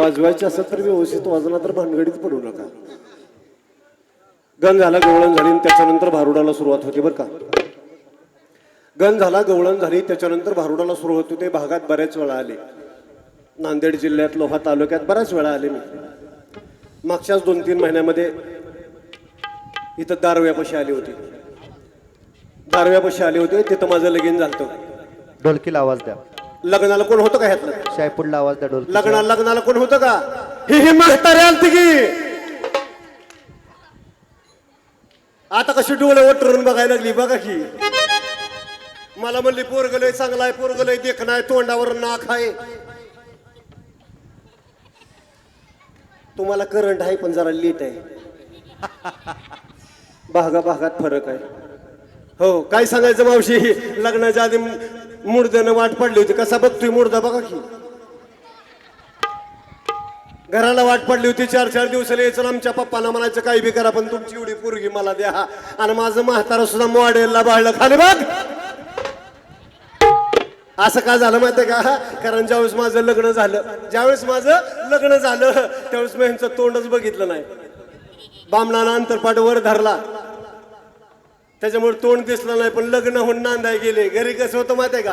वाजवायचे असेल तर व्यवस्थित वाजला तर भानगडीत पडू नका. गण झाला गवळण झाली आणि त्याच्यानंतर भारुडाला सुरुवात होते बरं का. गण झाला गवळण झाली त्याच्यानंतर भारुडाला सुरुवात होते भागात बऱ्याच वेळा आले. नांदेड जिल्ह्यात लोहा तालुक्यात बऱ्याच वेळा आले मी. मागच्याच दोन तीन महिन्यामध्ये इथं दारव्यापाशी आले होते. दारव्यापाशी आले होते तिथं माझं लगीन झालं ढोलकीला आवाज द्या. लग्नाला कोण होतं का ह्यातलं? शायपूरला आवाज द्या ढोलकी लग्नाला लग्नाला कोण होतं का? ही ही म्हातारी आलती की. आता कशी डोळे वटरून बघायला लागली बघा की. मला म्हणली पोरगलय चांगला आहे पोरगलय देखणं आहे तोंडावर नाक आहे. तुम्हाला करंट आहे पण जरा लेट आहे. भागा भागात फरक आहे. हो काय सांगायचं मावशी? लग्नाच्या आधी मुर्द्यानं वाट पडली होती. कसा बघतोय मुर्दा? बघा की. घराला वाट पडली होती. चार चार दिवसाला यायचं आमच्या पप्पांना म्हणायचं काही बी करा पण तुमची एवढी पोरगी मला द्या. आणि माझं म्हातारा सुद्धा मॉडेलला बाळलं. खाली बघ. असं का झालं माहितीये का? कारण ज्यावेळेस माझं लग्न झालं ज्यावेळेस माझं लग्न झालं त्यावेळेस मी यांचं तोंडच बघितलं नाही. बामणानं अंतरपाठ वर धरला. त्याच्यामुळे तोंड दिसलं नाही पण लग्न होऊन नांदाय गेले. घरी कसं होतं माहितीये का?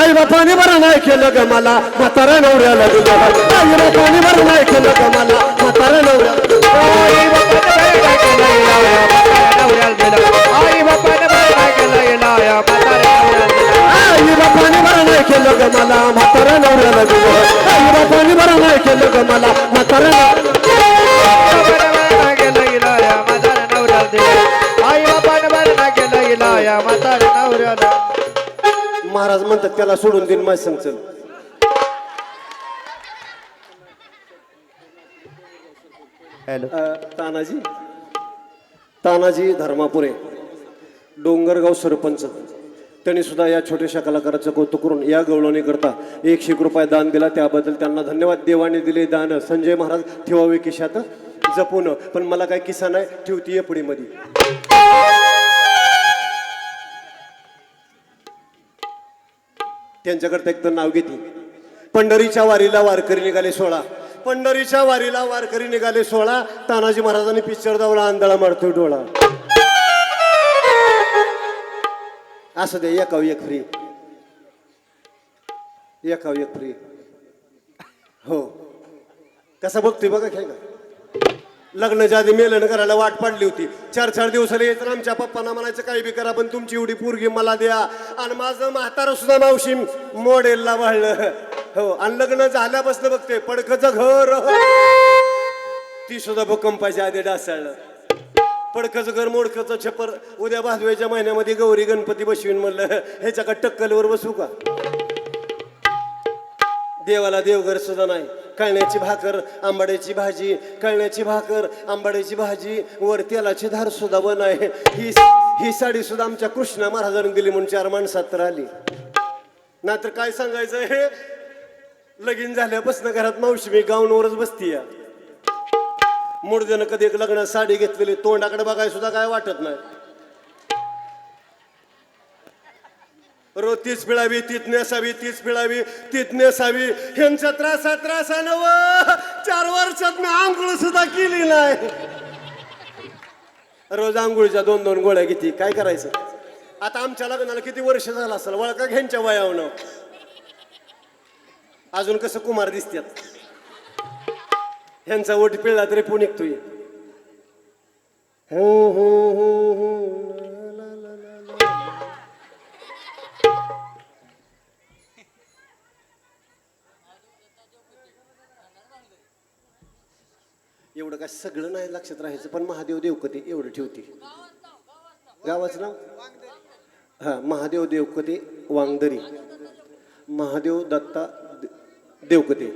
आई बापाने बरं नाही केलं ग मला. म्हातारा नवऱ्या दिलं आई बापाने बरं नाही केलं ग मला. म्हातारा नवऱ्या. आई बापाने बरं नाही केलं ग मला. म्हातारा नवऱ्या दिलं आई बापाने बरं नाही केलं ग मला. म्हणतात त्याला सोडून देईन माझ संग चल हॅलो तानाजी. तानाजी धर्मापुरे. डोंगरगाव सरपंच. त्यांनी सुद्धा या छोट्याशा कलाकाराचं कौतुक करून या गवळणी करता. एकशे एक रुपये दान दिला. त्याबद्दल त्यांना धन्यवाद. देवाने दिले दान. संजय महाराज ठेवावे किशात जपून. पण मला काय किस्सा नाही. ठेवती एपडीमध्ये त्यांच्याकडे एकदम नाव घेते पंढरीच्या वारीला वारकरी निघाले सोळा. पंढरीच्या वारीला वारकरी निघाले सोळा. तानाजी महाराजांनी पिक्चर दावला आंधळा मारतो डोळा. असं दे एकाव एक फ्री एकाव एक फ्री हो. कसा बघतोय बघा खेळ. का लग्नाच्या आधी मेलन करायला वाट पडली होती. चार चार दिवसाला येत आमच्या पप्पांना म्हणायचं काही बी करा पण तुमची एवढी पोरगी मला द्या. आणि माझं म्हातारं सुद्धा मावशी मॉडेलला वाढलं हो आणि लग्न झाल्यापासून बघते पडकचं घर. ती सुद्धा भूकंपाच्या आधी डासाळलं पडकचं घर मोडकचं छप्पर. उद्या भादव्याच्या महिन्यामध्ये गौरी गणपती बसवीन म्हणलं. ह्याच्याकडे टक्कलवर बसू का? देवाला देवघर सुद्धा नाही. कळण्याची भाकर आंबाड्याची भाजी कळण्याची भाकर आंबाड्याची भाजी. वर तेलाची धार सुद्धा बन आहे. ही ही साडी सुद्धा आमच्या कृष्णा महाराजांनी दिली म्हणून चार माणसात तर आली. नाहीतर काय सांगायचं हे लगीन झाल्यापासून घरात मावशी मी गाऊनवरच बसती या मुडद्यानं कधी एक लग्नात साडी घेतलेली तोंडाकडे बघाय सुद्धा काय वाटत नाही. रोज तीच पिळावी तीच नेसावी तीच पिळावी तीच नेसावी. ह्यांच्या त्रासा त्रासा नव चार वर्षात मी आंघोळ सुद्धा केली नाही. रोज आंघोळीच्या दोन दोन गोळ्या किती काय करायचं? आता आमच्या लग्नाला किती वर्ष झालं असेल? वळका घ्यांच्या वयावनं. अजून कसं कुमार दिसतात ह्यांचा ओट पिळला तरी पुणे निघतोय हो हो. काय सगळं नाही लक्षात राहायचं पण महादेव देवकते एवढं ठेवते. गावाचं नाव? हा महादेव देवकते वांगदरी. महादेव दत्ता देवकते.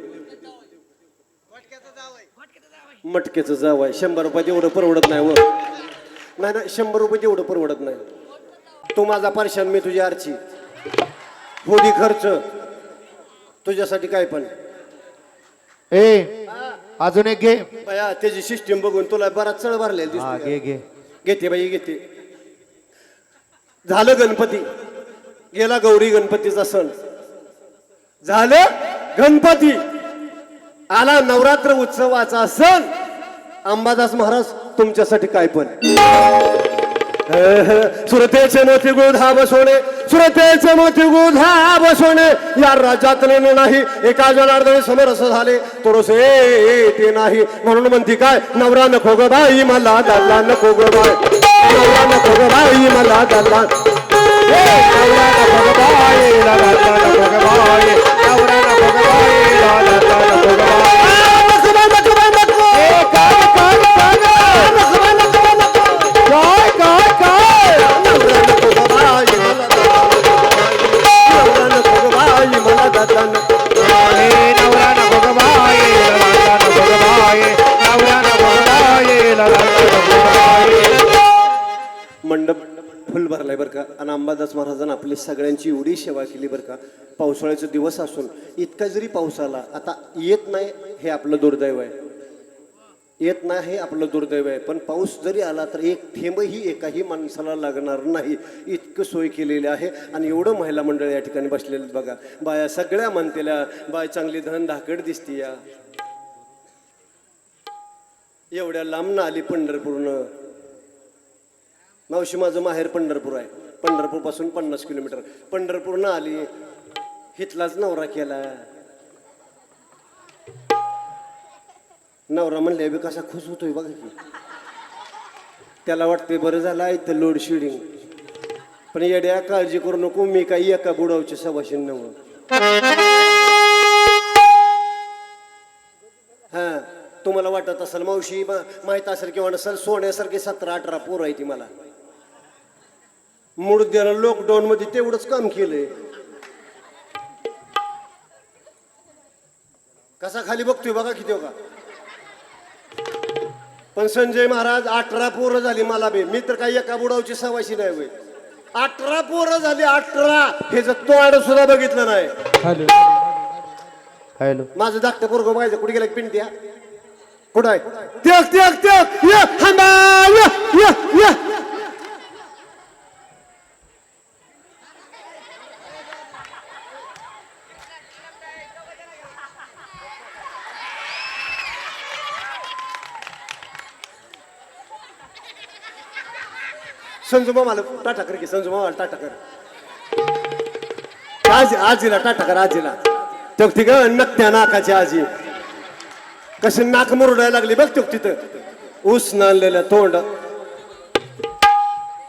मटक्याचं जाव आहे. शंभर रुपये एवढं परवडत नाही व नाही नाही शंभर रुपये एवढं परवडत नाही. तू माझा पारशान मी तुझी आरची. होदी खर्च. तुझ्यासाठी काय पण. ए अजून एक घे. बया त्याची सिस्टीम बघून तुला बराच चढ भरलेला हा दिसतो घे घे. घेते बाई घेते. झालं गणपती. गेला गौरी गणपतीचा सण. झालं गणपती. आला नवरात्र उत्सवाचा सण. अंबादास महाराज तुमच्यासाठी काय पण. सुरतेचे मोठी गुधा बसवणे सुरतेचे मोठी गुधा बसवणे या राज्यातले नाही एका जनार्दन समरस झाले. तोरसे ते नाही. म्हणून म्हणती काय नवरा नको ग बाई मला दादा नको ग बाई. नवरा नको ग बाई मला दादा. नवरा नको ग बाई, पावसाळ्याचे दिवस असून इतका जरी पाऊस आला आता येत नाही हे आपलं दुर्दैव आहे. येत नाही हे आपलं दुर्दैव आहे. पण पाऊस जरी आला तर एक थेंबही एकाही माणसाला लागणार नाही. इतकं सोय केलेली आहे. आणि एवढं महिला मंडळ या ठिकाणी बसलेलं बघा. बाया सगळ्या म्हणतेल्या बाय चांगली धन धाकड दिसती या. एवढ्या लांबनं आली पंढरपूरनं. मावशी माझं माहेर पंढरपूर आहे. पंढरपूरपासून पन्नास किलोमीटर. पंढरपूरनं आली हितलाच नवरा केला. नवरा म्हणले बी कसा खुश होतोय बघा की. त्याला वाटतंय बरं झालं आहे तर लोड शेडिंग पण येड्या काळजी करू नको मी काही एका बुडावची सवाशीन नव हा तुम्हाला वाटत असेल मावशी माहीत असेल किंवा नसेल सोन्यासारखे सतरा अठरा पोरं आहे ती मला. मुडद्याला लॉकडाऊन मध्ये तेवढंच काम केलंय. कसा खाली बघतोय बघा किती हो का पण संजय महाराज अठरा पोरं झाली मला बे. मी तर काही एका बुडावची सवाशी नाही होय. अठरा पोरं झाली अठरा. हे जर तोंड सुद्धा बघितलं नाही. हॅलो. माझं धाकटं पोरग बघायचं. कुठे गेलं पिंट्या कुठं आहे? त्यक त्यक त्यक ये थांबा ये ये ये संजू मामाला टाटा कर की संजू मामाला टाटा कर. आजी आजीला टाटा कर आजीला. तो ती ग नकत्या नाकाची आजी. कशी नाक मुरडायला लागली बघ तो तिथं. ऊस नांदलेलं तोंड.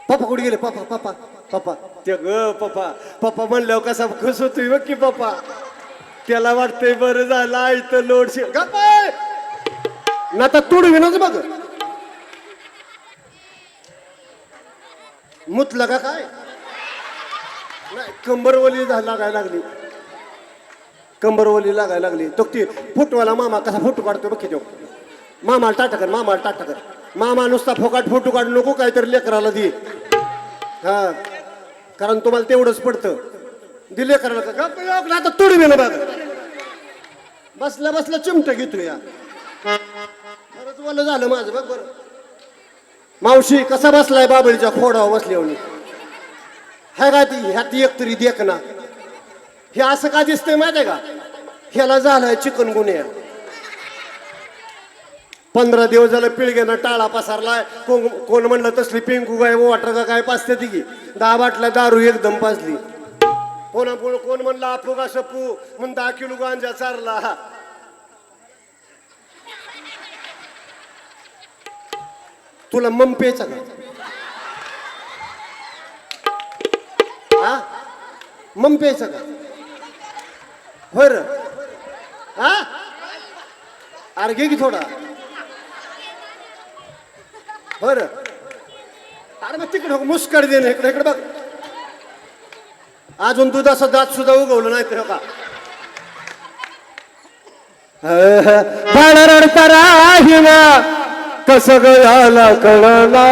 पप्पा कुठे गेले? पप्पा पप्पा पप्पा. ते ग पप्पा. पप्पा म्हणल्यावर कसा खुश होतोय बघ की पप्पा. त्याला वाटतंय बरं झालं आई तर लोडशे ना तर तुडविनच बघ. मूत का काय? नाही कंबरवली झा- लागायला लागली. कंबरवली लागायला लागली. तो ती फुटवाला मामा कसा फोटो काढतो बघ किती मामाला टाटा कर मामाला टाटा कर. मामा नुसता फोकाट फोटो काढू नको काहीतरी लेकराला दे. हा. कारण तुम्हाला तेवढंच पडतं. दिले करायला का योग आता तुडवी ना बघ. बसल्या बसल्या चिमट घेतो या. बरंच वालं झालं माझं बघ बरं. मावशी कसा बसलाय बाबळीच्या खोडावर बसल्यावर? हाय का ती? ह्यात एक तरी देख ना. हे असं का दिसतंय माहिती आहे का? ह्याला झालाय चिकन गुन्हे. पंधरा दिवस झालं पिळग्यानं टाळा पसारलाय. कोण कोण म्हणलं तसली पिंकू काय वाटर का काय पाचते ती. की दहा बाटल्या दारू एकदम पाजली. कोणा कोण कोण म्हणलं आपू का सपू म्हणता दहा किलो गांजा चारला. तुला मम प्यायचा का? हा? का? होय र हा? अरे घे की थोडा. होय र अरे मग तिकडे मुस्कड दे इकडे इकडे बघ. अजून दुधाचा दात सुद्धा उगवलं नाही तर हो का? बाळ रडता राहिना कस गयाला कळला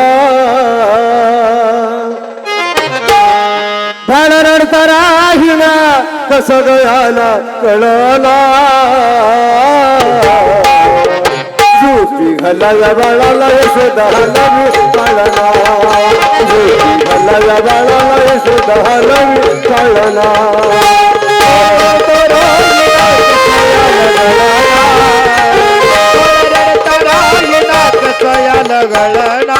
बाळ रडता राहिना कस गयाला कळला ज्योती घालाला बाळाला यशोदा हलवी पाळला ज्योती घालाला बाळाला ಮಗಳನಾ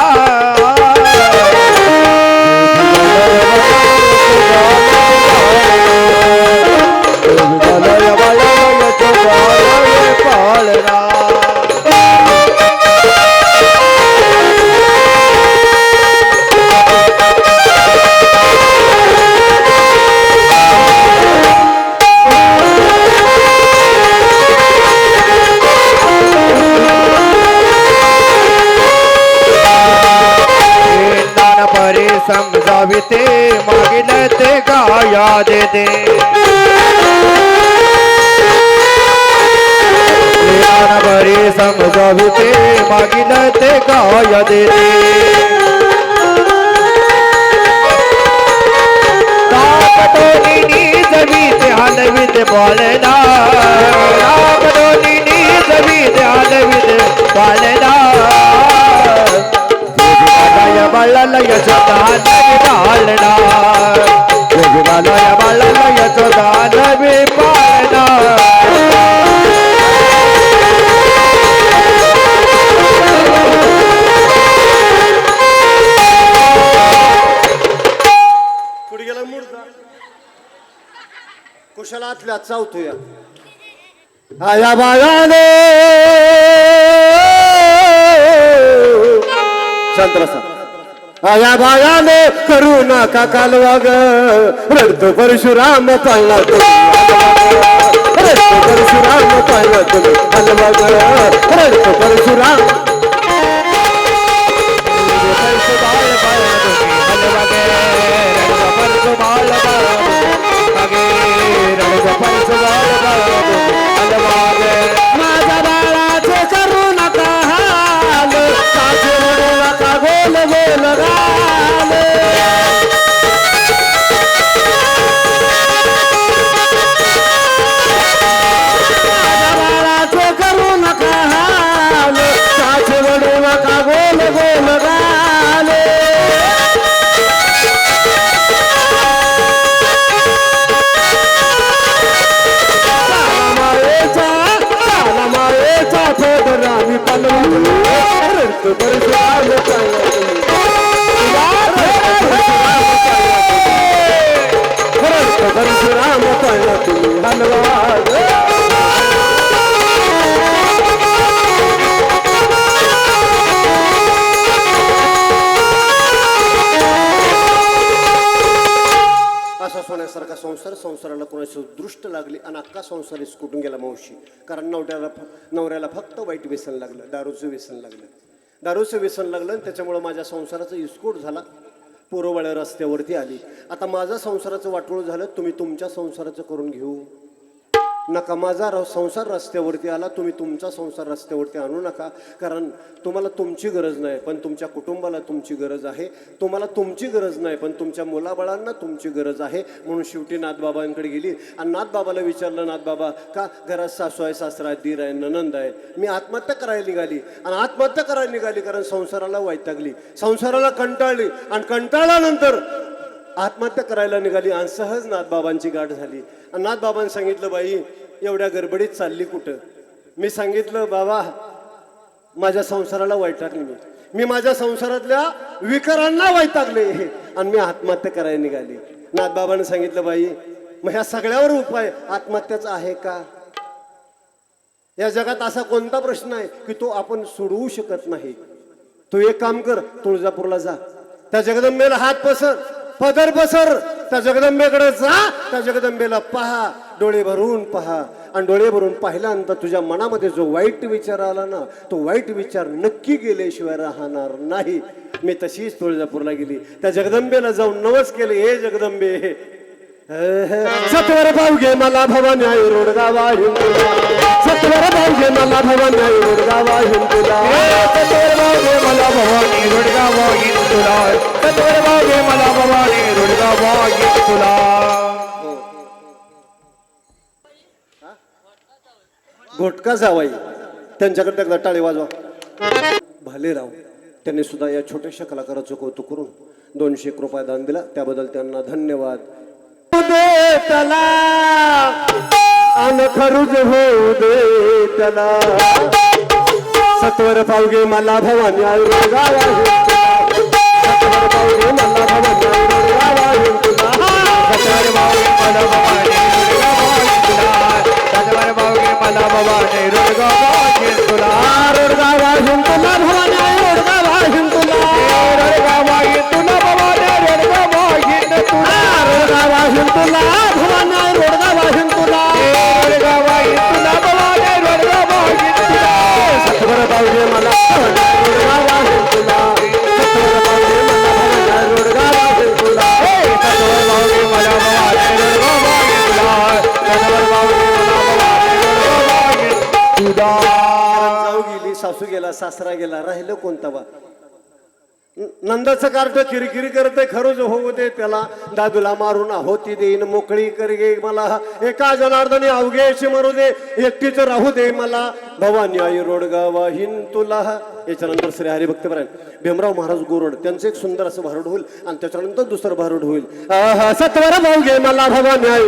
याद दे। देते समजावते मागिन ते मागितलं दे गाया देते रामडोनी बोलना। रामडोनी जमी हलवित बोलना। बाळाला याचं दान मी पाळना जोगीबाला या बाळाला याचं दान मी पाळना पुढे गेला मुडदा कुशाला आतल्या चावतोया. आया बाळाने. शांत या भागाने करू नका कालवा ग रडतो परशुराम पाहिला तुम्ही रडतो परशुराम पाहिला तुम्ही हलवा ग रडतो परशुराम. लागली. आणि अख्खा संसार इसकुटून गेला मावशी. कारण नवऱ्याला नवऱ्याला फक्त वाईट व्यसन लागलं दारूचं व्यसन लागलं. दारूचं व्यसन लागलं आणि त्याच्यामुळं माझ्या संसाराचा इस्कूट झाला. पोरोवाळ्या रस्त्यावरती आली. आता माझा संसाराचं वाटोळ झालं तुम्ही तुमच्या संसाराचं करून घेऊ. नका माझा र संसार रस्त्यावरती आला तुम्ही तुमचा संसार रस्त्यावरती आणू नका. कारण तुम्हाला तुमची गरज नाही पण तुमच्या कुटुंबाला तुमची गरज आहे. तुम्हाला तुमची गरज नाही पण तुमच्या मुलाबाळांना तुमची गरज आहे. म्हणून शेवटी नाथबाबांकडे गेली. आणि नाथबाबाला विचारलं नाथबाबा का घरात सासू आहे सासरा आहे दीर आहे ननंद आहे? मी आत्महत्या करायला निघाली. आणि आत्महत्या करायला निघाली कारण संसाराला वैतागली. संसाराला कंटाळली. आणि कंटाळल्यानंतर आत्महत्या करायला निघाली आणि सहज नाथबाबांची गाठ झाली. आणि नाथबाबांनी सांगितलं बाई एवढ्या गडबडीत चालली कुठं? मी सांगितलं बाबा माझ्या संसाराला वैतागली मी. मी माझ्या संसारातल्या विकारांना वैतागले आणि मी आत्महत्या करायला निघाली. नाथबाबांनी सांगितलं बाई मग ह्या सगळ्यावर उपाय आत्महत्याचा आहे का? या जगात असा कोणता प्रश्न आहे की तो आपण सोडवू शकत नाही. तू एक काम कर तुळजापूरला जा. त्या जगदंबेला हात पसर. पदर पसर त्या जगदंबेकडे जा त्या जगदंबेला पहा डोळे भरून पहा. आणि डोळे भरून पाहिल्यानंतर तुझ्या मनामध्ये जो वाईट विचार आला ना तो वाईट विचार नक्की गेल्याशिवाय राहणार नाही. मी तशीच तुळजापूरला गेली. त्या जगदंबेला जाऊन नवस केले हे जगदंबे सत्वर भाऊ घे मला भवानी आई रोडगावा हिंदुला. सत्वर भाऊ घे मला भवानी आई रोडगावा हिंदुला. सत्वर भाऊ मला भवानी रोड गावा सत्वर भाऊ मला भवानी रुडगा वागीन तुला घोटका जावाई त्यांच्याकडे एकदा टाळे वाजवा भालेराव त्यांनी सुद्धा या छोट्याशा कलाकाराचं कौतुक करून दोनशे एक रुपये दान दिला त्याबद्दल त्यांना धन्यवाद होऊ दे त्याला सत्वर पावगे मला भवानी मावली सासू गेला सासरा गेला राहिलं कोणता बा नंदाचं कार्ट किरकिरी करते खरंच होऊ दे त्याला. दादूला मारून होती देईन मोकळी कर गे मला. एका जनार्दने अवघ्याशी मारू दे एकटीच राहू दे मला. भवानी आई रोडगावा हिन तुला. याच्यानंतर श्री हरिभक्तपरायण. भीमराव महाराज गोरड त्यांचं एक सुंदर असं भारूड होईल आणि त्याच्यानंतर दुसरं भारूड होईल. सत्वर भाऊ घे मला भवानी आई